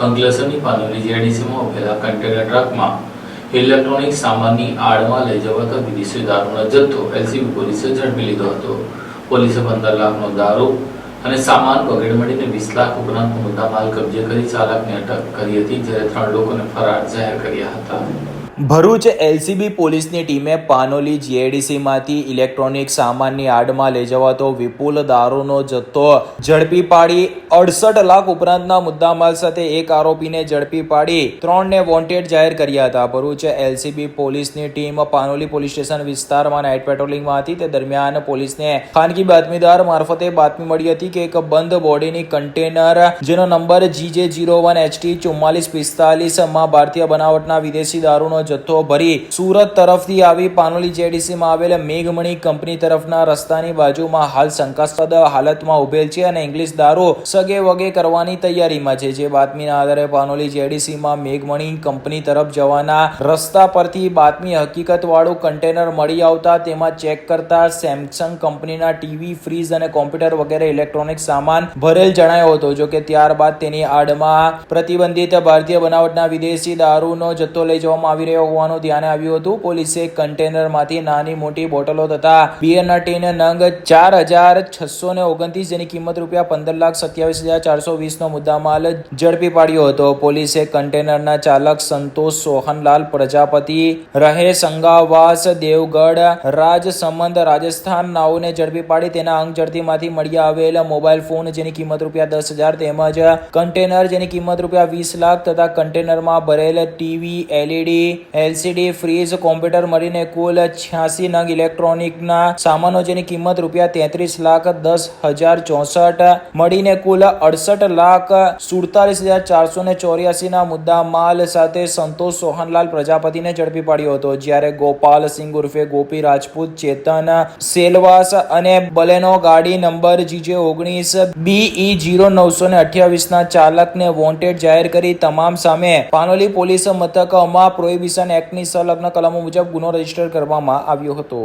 અંકલેશ્વરની પાનોલી જીઆઈડીસીમાં ઉભેલા કન્ટેનર ટ્રકમાં ઇલેક્ટ્રોનિક સામાનની આડમાં લઈ જવાતા વિદેશી દારૂનો જથ્થો એલસીબી પોલીસે ઝડપી લીધો હતો. પોલીસે પંદર લાખનો દારૂ અને સામાન વગેરે મળીને વીસ લાખ ઉપરાંતનો મુદ્દામાલ કબજે કરી ચાલકને અટક કરી હતી, જ્યારે ત્રણ લોકોને ફરાર જાહેર કર્યા હતા. ભરૂચ એલસીબી પોલીસની ટીમે પાનોલી જીઆઈડીસીમાંથી ઇલેક્ટ્રોનિક સામાનની આડમાં લઈ જવાતો વિપુલ દારૂનો જથ્થો ઝડપી પાડી અડસઠ લાખ ઉપરાંતના મુદ્દામાલ સાથે એક આરોપીને ઝડપી પાડી ત્રણને વોન્ટેડ જાહેર કર્યા હતા. ભરૂચ એલસીબી પોલીસની ટીમ પાનોલી પોલીસ સ્ટેશન વિસ્તારમાં નાઇટ પેટ્રોલિંગમાં હતી. તે દરમિયાન પોલીસને ખાનગી બાતમીદાર મારફતે બાતમી મળી હતી કે એક બંધ બોડીની કન્ટેનર, જેનો number GJ zero one HT ચુમ્માલીસ પિસ્તાલીસમાં ભારતીય બનાવટના વિદેશી દારૂનો જથ્થો ભરી સુરત તરફથી આવી પાનોલી જેડીસીમાં આવેલ મેઘમણી કંપની તરફના રસ્તાની બાજુમાં હાલ શંકાસ્પદ હાલતમાં ઉભેલ છે અને ઇંગ્લિશ દારૂ સગે વગે કરવાની તૈયારીમાં છે. જે બાતમીના આધારે પાનોલી જેડીસીમાં મેઘમણી કંપની તરફ જવાના રસ્તા પરથી બાતમી હકીકત વાળું કન્ટેનર મળી આવતા તેમાં ચેક કરતા સેમસંગ કંપનીના ટીવી, ફ્રીજ અને કોમ્પ્યુટર વગેરે ઇલેક્ટ્રોનિક સામાન ભરેલ જણાયો હતો. જો કે ત્યારબાદ તેની આડમાં પ્રતિબંધિત ભારતીય બનાવટના વિદેશી દારૂનો જથ્થો લઈ જવામાં આવી રહ્યો હોવાનું ધ્યાને આવ્યું હતું. પોલીસે કન્ટેનરમાંથી નાની મોટી બોટલો તથા બિયરના ટીન નંગ ચાર હજાર છસો ને ઓગણત્રીસ જેની કિંમત રૂપિયા પંદર લાખ સત્યાવીસ હજાર ચારસો વીસનો મુદ્દામાલ ઝડપી પાડ્યો હતો. પોલીસે કન્ટેનરના ચાલક સંતોષ સોહનલાલ, પ્રજાપતિ રહે સંગાવાસ દેવગઢ રાજ સંબંધ રાજસ્થાન નાઓને ઝડપી પાડી તેના અંગ ઝડપીમાંથી મળી આવેલ મોબાઈલ ફોન જેની કિંમત રૂપિયા દસ હજાર તેમજ કન્ટેનર જેની કિંમત રૂપિયા વીસ લાખ તથા કન્ટેનરમાં ભરેલ TV, LED LCD fridge computer મળીને કુલ છ્યાસી નંગ ઇલેક્ટ્રોનિકના સામાનો જેની કિંમત રૂપિયા તેત્રીસ લાખ દસ હજાર ચોસઠ મળીને કુલ અડસઠ લાખ સુડતાલીસ હજાર ચારસો ને ચોર્યાસીના મુદ્દા માલ સાથે સંતોષ સોહનલાલ પ્રજાપતિને ઝડપી પાડ્યો હતો. જ્યારે ગોપાલ સિંહ ઉર્ફે ગોપી રાજપૂત, ચેતન સેલવાસ અને બલેનો ગાડી નંબર જીજે ઓગણીસ બીઈ જીરો નવસો ને અઠ્યાવીસના ચાલકને વોન્ટેડ જાહેર કરી. તમામ સામે પાનોલી પોલીસ મથકમાં પ્રોહિબિશન એક્ટની સંલગ્ન કલમો મુજબ ગુનો રજિસ્ટર કરવામાં આવ્યો હતો.